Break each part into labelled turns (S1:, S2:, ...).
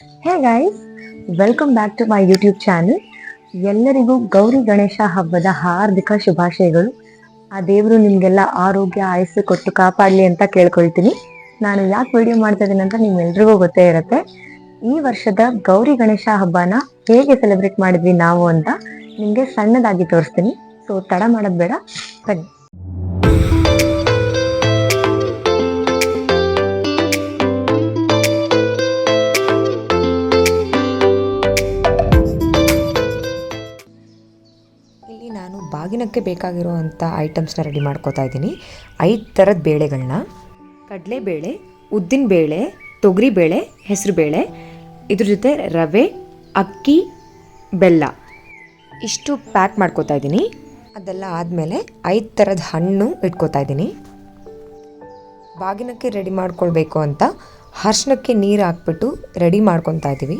S1: Hey guys welcome back to my YouTube channel ಎಲ್ಲರಿಗೂ ಗೌರಿ ಗಣೇಶ ಹಬ್ಬದ ಹಾರ್ದಿಕ ಶುಭಾಶಯಗಳು. ಆ ದೇವರು ನಿಮಗೆಲ್ಲ ಆರೋಗ್ಯ, ಆಯಸ್ಸು ಕೊಟ್ಟು ಕಾಪಾಡಲಿ ಅಂತ ಕೇಳ್ಕೊಳ್ತೀನಿ. ನಾನು ಯಾಕೆ ವಿಡಿಯೋ ಮಾಡ್ತಾ ಇದ್ದೀನಿ ಅಂತ ನಿಮ್ಮೆಲ್ರಿಗೂ ಗೊತ್ತೇ ಇರುತ್ತೆ. ಈ ವರ್ಷದ ಗೌರಿ ಗಣೇಶ ಹಬ್ಬನ ಹೇಗೆ ಸೆಲೆಬ್ರೇಟ್ ಮಾಡಿದ್ವಿ ನಾವು ಅಂತ ನಿಮಗೆ ಸಣ್ಣದಾಗಿ ತೋರಿಸ್ತೀನಿ. ಸೊ ತಡ ಮಾಡೋದು ಬೇಡ. ಬನ್ನಿ.
S2: ಇಲ್ಲಿ ನಾನು ಬಾಗಿನಕ್ಕೆ ಬೇಕಾಗಿರುವಂಥ ಐಟಮ್ಸ್ನ ರೆಡಿ ಮಾಡ್ಕೋತಾ ಇದ್ದೀನಿ. ಐದು ಥರದ ಬೇಳೆಗಳನ್ನ ಕಡಲೆಬೇಳೆ ಬೇಳೆ ಹೆಸರು ಬೇಳೆ ಇದ್ರ ಜೊತೆ ರವೆ, ಅಕ್ಕಿ, ಬೆಲ್ಲ. ಇಷ್ಟು ಪ್ಯಾಕ್ ಮಾಡ್ಕೋತಾ ಇದ್ದೀನಿ. ಅದೆಲ್ಲ ಆದಮೇಲೆ ಐದು ಥರದ ಹಣ್ಣು ಇಟ್ಕೋತಾ ಇದ್ದೀನಿ. ಬಾಗಿನಕ್ಕೆ ರೆಡಿ ಮಾಡ್ಕೊಳ್ಬೇಕು ಅಂತ ಅರ್ಶಿನಕ್ಕೆ ನೀರು ಹಾಕ್ಬಿಟ್ಟು ರೆಡಿ ಮಾಡ್ಕೊತಾ ಇದ್ದೀವಿ.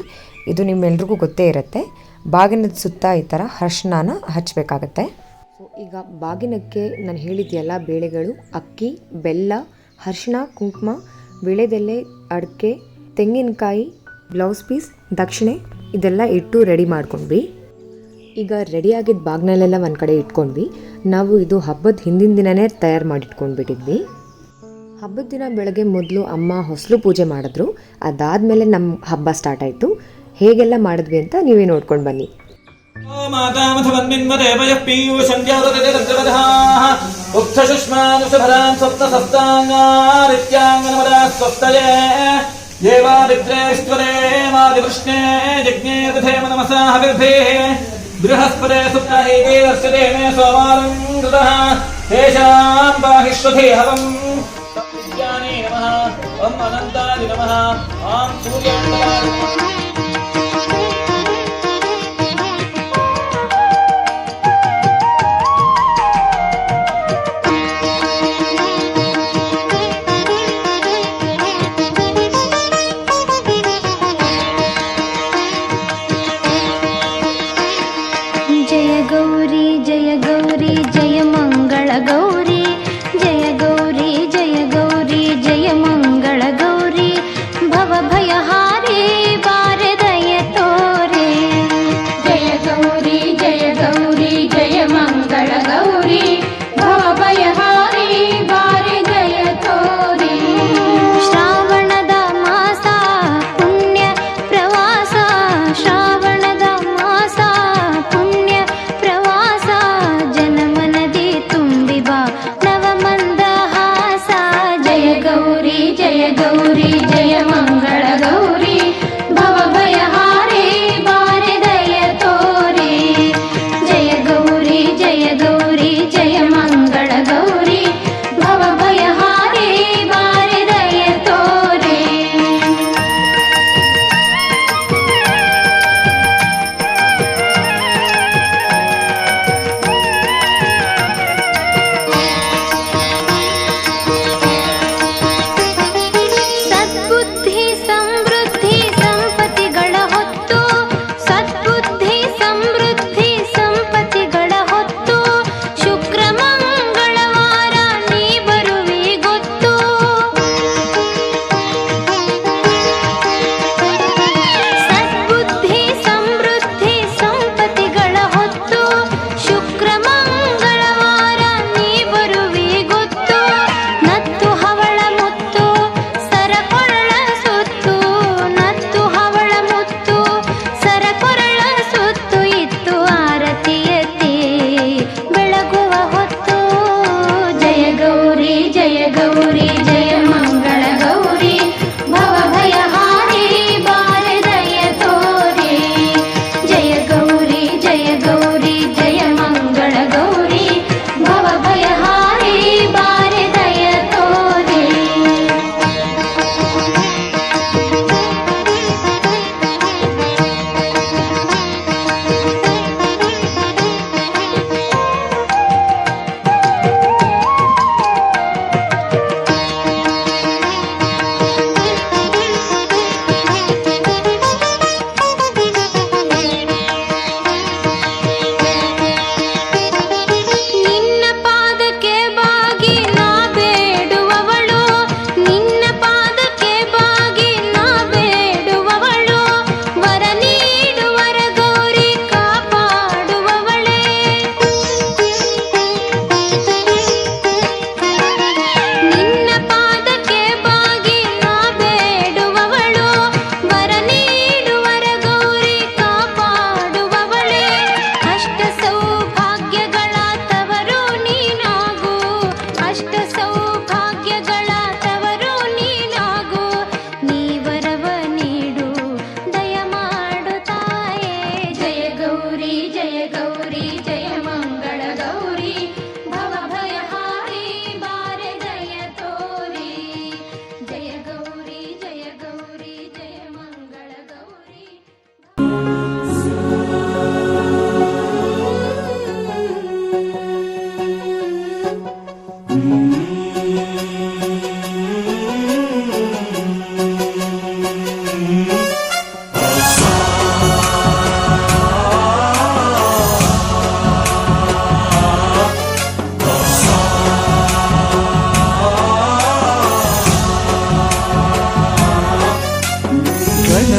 S2: ಇದು ನಿಮ್ಮೆಲ್ರಿಗೂ ಗೊತ್ತೇ ಇರುತ್ತೆ. ಬಾಗಿನದ ಸುತ್ತ ಈ ಥರ ಅರ್ಶಿಣನ ಹಚ್ಚಬೇಕಾಗತ್ತೆ ಈಗ ಬಾಗಿನಕ್ಕೆ ನಾನು ಹೇಳಿದ್ಯಲ್ಲ ಬೇಳೆಗಳು, ಅಕ್ಕಿ, ಬೆಲ್ಲ, ಅರ್ಶಿಣ, ಕುಂಕುಮ ವಿಳೆದೆಲೆ ಅಡಿಕೆ, ತೆಂಗಿನಕಾಯಿ, ಬ್ಲೌಸ್ ಪೀಸ್, ದಕ್ಷಿಣೆ ಇದೆಲ್ಲ ಇಟ್ಟು ರೆಡಿ ಮಾಡ್ಕೊಂಡ್ವಿ. ಈಗ ರೆಡಿಯಾಗಿದ್ದ ಬಾಗ್ನಲ್ಲೆಲ್ಲ ಒಂದು ಕಡೆ ಇಟ್ಕೊಂಡ್ವಿ. ನಾವು ಇದು ಹಬ್ಬದ ಹಿಂದಿನ ದಿನನೇ ತಯಾರು ಮಾಡಿಟ್ಕೊಂಡ್ಬಿಟ್ಟಿದ್ವಿ. ಹಬ್ಬದ ದಿನ ಬೆಳಗ್ಗೆ ಮೊದಲು ಅಮ್ಮ ಹೊಸಲು ಪೂಜೆ ಮಾಡಿದ್ರು. ಅದಾದಮೇಲೆ ನಮ್ಮ ಹಬ್ಬ ಸ್ಟಾರ್ಟ್ ಆಯಿತು. ಹೇಗೆಲ್ಲ ಮಾಡಿದ್ವಿ ಅಂತ ನೀವೇ ನೋಡ್ಕೊಂಡು ಬನ್ನಿ
S3: मातामथवन्मिन्मदेवयः पीयूषन्द्यादतिरग्रवधाः उक्थशुष्मानुषभरान् सप्तसप्ताङ्गारित्याङ्गनमदाः स्वस्तये देवादित्रेश्वरे मादिवृष्णे यज्ञे तथेम नमसा हविर्भिः बृहस्पते सुप्ताहीते दर्शते मे सोमारम् कृतः तेषाम् बाहिष्वधे हवम् विद्याने नमः ॐ अनन्ताय नमः ॐ सूर्याय
S4: जय गौरी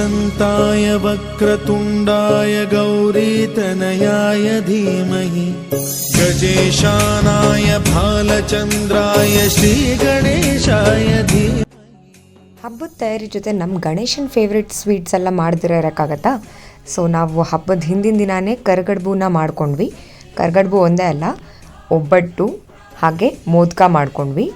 S5: एकदन्ताय वक्रतुण्डाय गौरीतनयाय धीमहि गजेशानाय भालचन्द्राय श्रीगणेशाय धीमहि
S2: ಹಬ್ಬದ ತಯಾರಿ ಜೊತೆ ನಮ್ಮ ಗಣೇಶನ ಫೇವ್ರೆಟ್ ಸ್ವೀಟ್ಸ್ ಎಲ್ಲ ಮಾಡ್ದಿರೋ ಇರೋಕ್ಕಾಗತ್ತಾ ಸೊ ನಾವು ಹಬ್ಬದ ಹಿಂದಿನ ದಿನಾನೇ ಕರ್ಗಡ್ಬುನ ಮಾಡ್ಕೊಂಡ್ವಿ ಕರ್ಗಡ್ಬು ಒಂದೇ ಅಲ್ಲ ಒಬ್ಬಟ್ಟು ಹಾಗೆ ಮೋದಕ ಮಾಡ್ಕೊಂಡ್ವಿ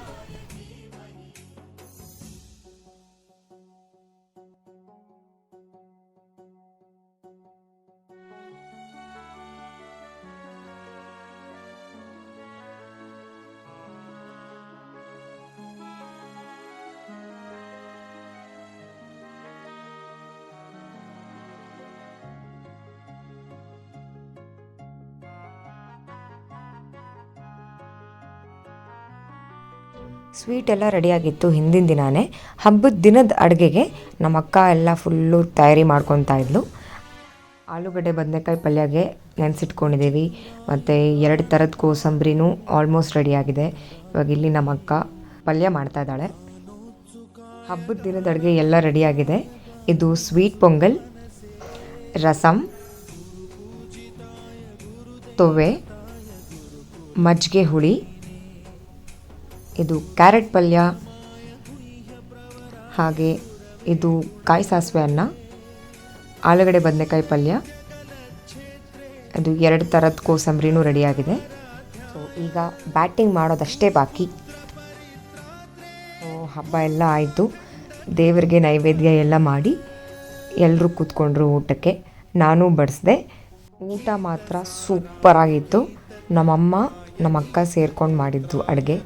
S2: ಸ್ವೀಟ್ ಎಲ್ಲ ರೆಡಿಯಾಗಿತ್ತು ಹಿಂದಿನ ದಿನವೇ ಹಬ್ಬದ ದಿನದ ಅಡುಗೆಗೆ ನಮ್ಮ ಅಕ್ಕ ಎಲ್ಲ ಫುಲ್ಲು ತಯಾರಿ ಮಾಡ್ಕೊತಾ ಇದ್ಲು. ಆಲೂಗಡ್ಡೆ ಬದನೆಕಾಯಿ ಪಲ್ಯಗೆ ನೆನೆಸಿಟ್ಕೊಂಡಿದ್ದೀವಿ ಮತ್ತು ಎರಡು ಥರದ ಕೋಸಂಬರಿನೂ ಆಲ್ಮೋಸ್ಟ್ ರೆಡಿಯಾಗಿದೆ ಇವಾಗ ಇಲ್ಲಿ ನಮ್ಮ ಅಕ್ಕ ಪಲ್ಯ ಮಾಡ್ತಾ ಇದ್ದಾಳೆ. ಹಬ್ಬದ ದಿನದ ಅಡುಗೆ ಎಲ್ಲ ರೆಡಿಯಾಗಿದೆ ಇದು ಸ್ವೀಟ್ ಪೊಂಗಲ್ ರಸಮ್ ತೊವೆ, ಮಜ್ಜಿಗೆ ಹುಳಿ ಇದು ಕ್ಯಾರೆಟ್ ಪಲ್ಯ, ಹಾಗೆ ಇದು ಕಾಯಿ ಸಾಸಿವೆ ಅನ್ನ, ಆಲೂಗಡ್ಡೆ ಬದನೆಕಾಯಿ ಪಲ್ಯ. ಅದು ಎರಡು ಥರದ ಕೋಸಂಬರಿನೂ ರೆಡಿಯಾಗಿದೆ ಸೊ ಈಗ ಬ್ಯಾಟಿಂಗ್ ಮಾಡೋದಷ್ಟೇ ಬಾಕಿ. ಸೊ ಹಬ್ಬ ಎಲ್ಲ ಆಯಿತು. ದೇವರಿಗೆ ನೈವೇದ್ಯ ಎಲ್ಲ ಮಾಡಿ ಎಲ್ಲರೂ ಕೂತ್ಕೊಂಡ್ರು ಊಟಕ್ಕೆ. ನಾನು ಬಡಿಸ್ದೆ. ಊಟ ಮಾತ್ರ ಸೂಪರಾಗಿತ್ತು ನಮ್ಮಮ್ಮ ನಮ್ಮ ಅಕ್ಕ ಸೇರ್ಕೊಂಡು ಮಾಡಿದ್ದು ಅಡುಗೆ.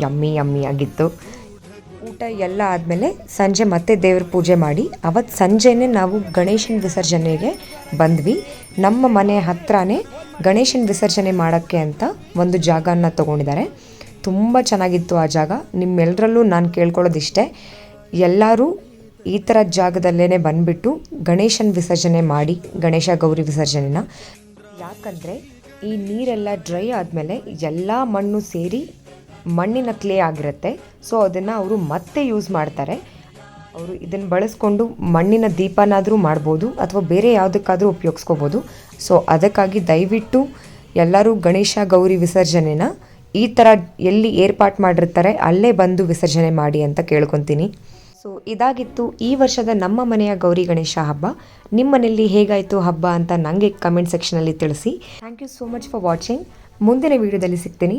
S2: ಯಮ್ಮಿ ಯಮ್ಮಿ ಆಗಿತ್ತು. ಊಟ ಎಲ್ಲ ಆದಮೇಲೆ ಸಂಜೆ ಮತ್ತೆ ದೇವ್ರ ಪೂಜೆ ಮಾಡಿ. ಅವತ್ತು ಸಂಜೆನೇ ನಾವು ಗಣೇಶನ ವಿಸರ್ಜನೆಗೆ ಬಂದ್ವಿ. ನಮ್ಮ ಮನೆ ಹತ್ರನೇ ಗಣೇಶನ ವಿಸರ್ಜನೆ ಮಾಡೋಕ್ಕೆ ಅಂತ ಒಂದು ಜಾಗನ ತೊಗೊಂಡಿದ್ದಾರೆ. ತುಂಬ ಚೆನ್ನಾಗಿತ್ತು ಆ ಜಾಗ. ನಿಮ್ಮೆಲ್ಲರಲ್ಲೂ ನಾನು ಕೇಳ್ಕೊಳ್ಳೋದಿಷ್ಟೇ. ಎಲ್ಲರೂ ಈ ಥರ ಜಾಗದಲ್ಲೇ ಬಂದುಬಿಟ್ಟು ಗಣೇಶನ ವಿಸರ್ಜನೆ ಮಾಡಿ, ಗಣೇಶ ಗೌರಿ ವಿಸರ್ಜನೆನ. ಯಾಕಂದರೆ ಈ ನೀರೆಲ್ಲ ಡ್ರೈ ಆದಮೇಲೆ ಎಲ್ಲ ಮಣ್ಣು ಸೇರಿ ಮಣ್ಣಿನ ಕ್ಲೇ ಆಗಿರುತ್ತೆ. ಸೊ ಅದನ್ನು ಅವರು ಮತ್ತೆ ಯೂಸ್ ಮಾಡ್ತಾರೆ. ಅವರು ಇದನ್ನು ಬಳಸ್ಕೊಂಡು ಮಣ್ಣಿನ ದೀಪನಾದರೂ ಮಾಡ್ಬೋದು ಅಥವಾ ಬೇರೆ ಯಾವುದಕ್ಕಾದರೂ ಉಪಯೋಗಿಸ್ಕೋಬೋದು. ಸೊ ಅದಕ್ಕಾಗಿ ದಯವಿಟ್ಟು ಎಲ್ಲರೂ ಗಣೇಶ ಗೌರಿ ವಿಸರ್ಜನೆನ ಈ ಥರ ಎಲ್ಲಿ ಏರ್ಪಾಟ್ ಮಾಡಿರ್ತಾರೆ ಅಲ್ಲೇ ಬಂದು ವಿಸರ್ಜನೆ ಮಾಡಿ ಅಂತ ಕೇಳ್ಕೊತೀನಿ. ಸೊ ಇದಾಗಿತ್ತು ಈ ವರ್ಷದ ನಮ್ಮ ಮನೆಯ ಗೌರಿ ಗಣೇಶ ಹಬ್ಬ. ನಿಮ್ಮ ಮನೆಯಲ್ಲಿ ಹೇಗಾಯಿತು ಹಬ್ಬ ಅಂತ ನನಗೆ ಕಮೆಂಟ್ ಸೆಕ್ಷನಲ್ಲಿ ತಿಳಿಸಿ. Thank you so much for watching ಮುಂದಿನ ವೀಡಿಯೋದಲ್ಲಿ ಸಿಗ್ತೀನಿ.